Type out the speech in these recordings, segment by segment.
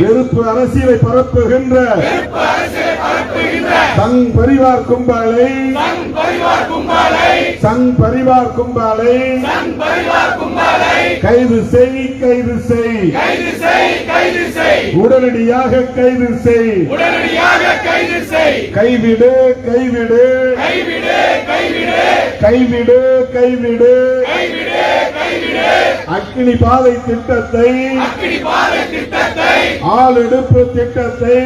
வெறுப்பு அரசியலை பரப்புகின்ற சங் பரிவார் கும்பாலை சங் பரிவார் கும்பாலை கைது செய் கைது செய். உடனடியாக கைது செய். கைவிடு கைவிடு. கைவிடு கைவிடு. அக்னி பாதை திட்டத்தை ஆளெடுப்பு திட்டத்தை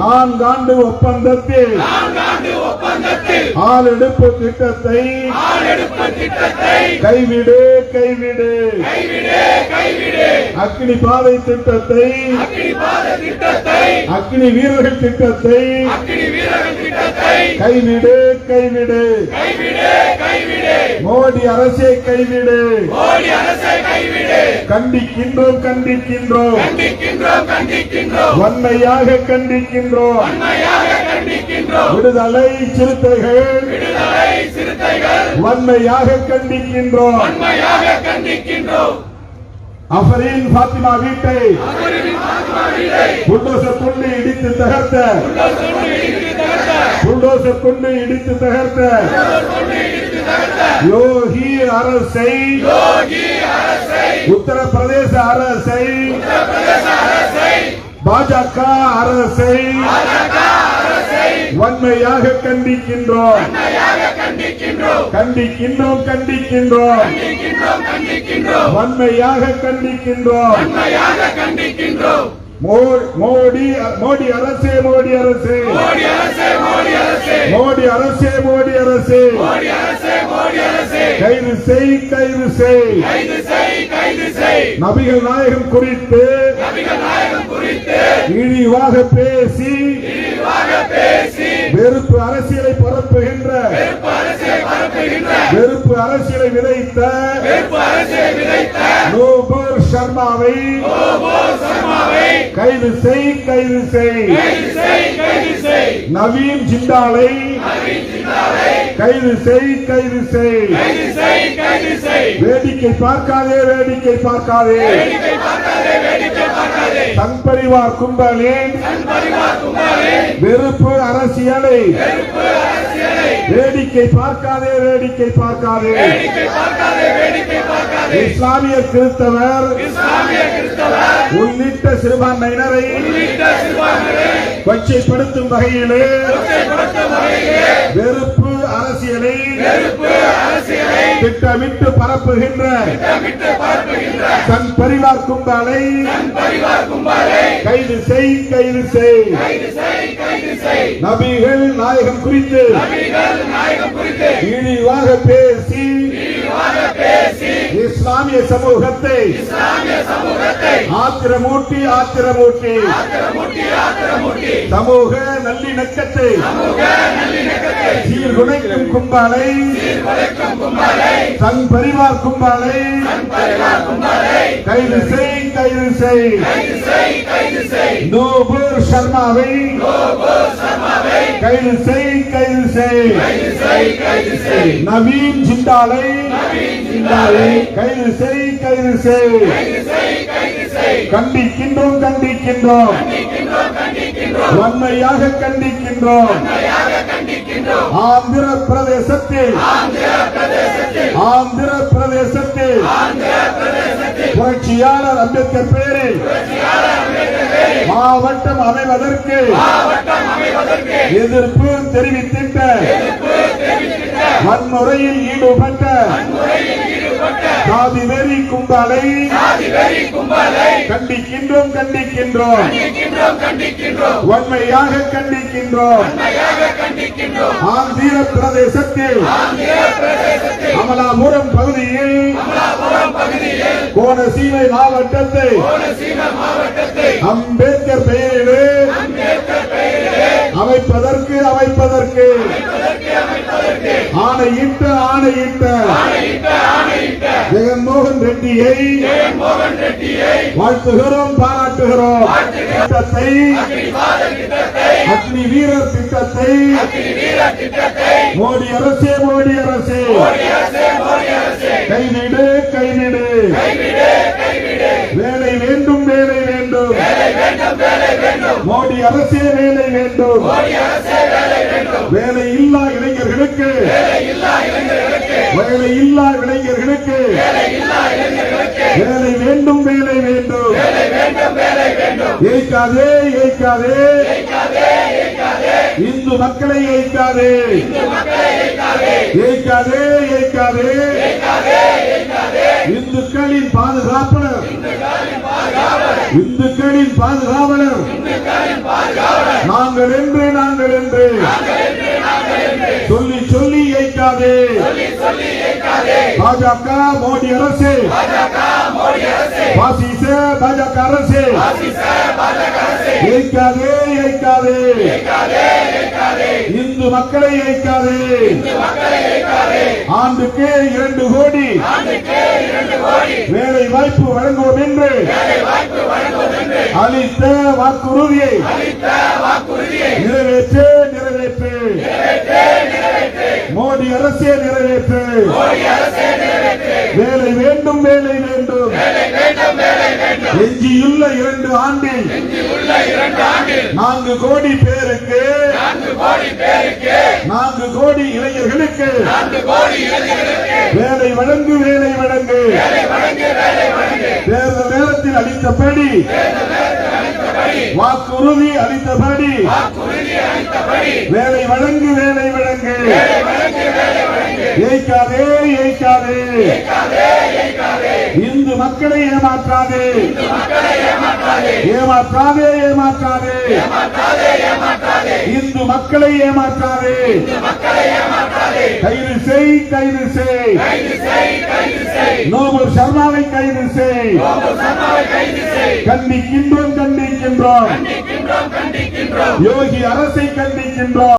நான்காண்டு ஒப்பந்தத்தில் ஆளெடுப்பு திட்டத்தை கைவிடு கைவிடு. அக்னி பாதை திட்டத்தை அக்னி வீரர்கள் திட்டத்தை கைவிடு. கைவிடு. மோடி அரசை கைவிடு. கண்டிக்கின்றோம் கண்டிக்கின்றோம். வன்மையாக கண்டிக்கின்றோம். விடுதலை சிறுத்தைகள். வன்மையாக கண்டிக்கின்றோம். அஃபரின் பாத்திமா வீட்டை. புல்டோசர் புள்ளி இடித்து தகர்த்த. புல்டோசர் கொண்டு இடித்து தகர்த்த. யோகி அரசை. உத்தரப்பிரதேச அரசை. பாஜக அரசை. வன்மையாக கண்டிக்கின்றோம். கண்டிக்கின்றோம் கண்டிக்கின்றோம். வன்மையாக கண்டிக்கின்றோம். மோடி மோடி அரசே மோடி அரசே. மோடி அரசே மோடி அரசே. மோடி அரசே மோடி அரசே. மோடி அரசே மோடி அரசே. கைது செய் கைது செய். கைது செய் கைது செய். நபிகள் நாயகம் குறித்து நபிகள் நாயகம் குறித்து இழிவாக பேசி விரிவாக பேசி வெறுப்பு அரசியலை பரப்புகின்ற வெறுப்பு அரசியலை பரப்புகின்ற வெறுப்பு அரசியலை விதைத்த வெறுப்பு அரசியலை விதைத்த நூபுர் சர்மாவை. கைது செய் கைது செய். நவீன் ஜிண்டாலை. கைது செய் கைது செய். வேடிக்கை பார்க்காதே வேடிக்கை பார்க்காதே. தன் பரிவார் கும்பலின் வெறுப்பு அரசியலை. வேடிக்கை பார்க்காதே வேடிக்கை பார்க்காதே. இஸ்லாமிய கிறிஸ்தவர் உள்ளிட்ட சிறுபான்மையினரை கொச்சைப்படுத்தும் வகையிலே வெறுப்பு அரசியலை திட்டமிட்டு பரப்புகின்ற தன் பரிவார் கும்பாலை கைது செய். கைது செய். நபிகள் நாயகம் குறித்து இழிவாக பேசி இஸ்லாமிய சமூகத்தை ஆத்திரமூட்டி ஆத்திரமூட்டி. சமூக நல்லிணக்கத்தை சீர்குலைக்கும் கும்பாலை தன் பரிவார் கும்பாலை கைது கைது செய். நூபூர் சர்மாவை கைது செய் கைது செய். நவீன் ஜிண்டாலை கைது செய் கைது செய். கண்டிக்கின்றோம் கண்டிக்கின்றோம். வன்மையாக கண்டிக்கின்றோம். ஆந்திர பிரதேசத்தில் ஆந்திர பிரதேசத்தில் புரட்சியாளர் அம்பேத்கர் பேரில் மாவட்டம் அமைவதற்கு எதிர்ப்பு தெரிவித்திட்ட வன்முறையில் ஈடுபட்ட முறையில் சாதி வெறி கும்பலை கண்டிக்கின்றோம் கண்டிக்கின்றோம். வன்மையாக கண்டிக்கின்றோம். ஆந்திர பிரதேசத்தில் அமலாபுரம் பகுதியில். கோணசீமை மாவட்டத்தை. அம்பேத்கர் பெயரிலே அமைப்பதற்கு அமைப்பதற்கு. ஆணையிட்ட ஆணையிட்ட. ஜெகன்மோகன் ரெட்டியை வாழ்த்துகிறோம் பாராட்டுகிறோம். திட்டத்தை அக்னி வீரர் திட்டத்தை மோடி அரசே மோடி அரசே. கைவிடு கைவிடு வேலை வேலை மோடி அரசே வேலை வேண்டும். வேலை இல்லா இளைஞர்களுக்கு. வேலை இல்லா இளைஞர்களுக்கு. வேலை வேண்டும் வேலை வேண்டும். ஏய்க்காதே ஏய்க்காதே. இந்து மக்களை ஏய்க்காதே. ஏய்க்காதே ஏய்க்காதே. இந்துக்களின் பாதுகாப்பு இந்துக்களின் பாதுகாவலர் நாங்கள் என்று நாங்கள் என்று சொல்லி சொல்லி ஏற்காதே. பாஜக மோடி அரசு. பாசிச பாஜக அரசு. ஏற்காதே ஏற்காதே. இந்து மக்களை ஏற்காதே. ஆண்டுக்கு இரண்டு கோடி. வேலை வாய்ப்பு வழங்குவோம் என்று வேலை வாய்ப்பு வழங்குவோம் என்று அளித்த வாக்குறுதியை நிறைவேற்று நிறைவேற்று. மோடி அரசே நிறைவேற்று. வேலை வேண்டும் வேலை வேண்டும். எஞ்சியுள்ள இரண்டு ஆண்டில் இரண்டு நான்கு கோடி பேருக்கு நான்கு கோடி இளைஞர்களுக்கு வேலை வழங்கு வேலை வழங்கு. தேர்தல் நேரத்தில் அளித்தபடி வாக்குறுதி அளித்தபடி வேலை வழங்கு வேலை வழங்கு. ஏய்க்காதே ஏய்க்காதே. இந்து மக்களை ஏமாற்றாதே. ஏமாற்றாதே. ஏமாற்றாதே இந்து மக்களை ஏமாற்றாதே. கைது செய் கைது செய். நோபல் சர்மாவை கைது செய். கோபு சர்மாவை கைது கண்டிக்கின்றோம். யோகி அரசை கண்டிக்கின்றோம்.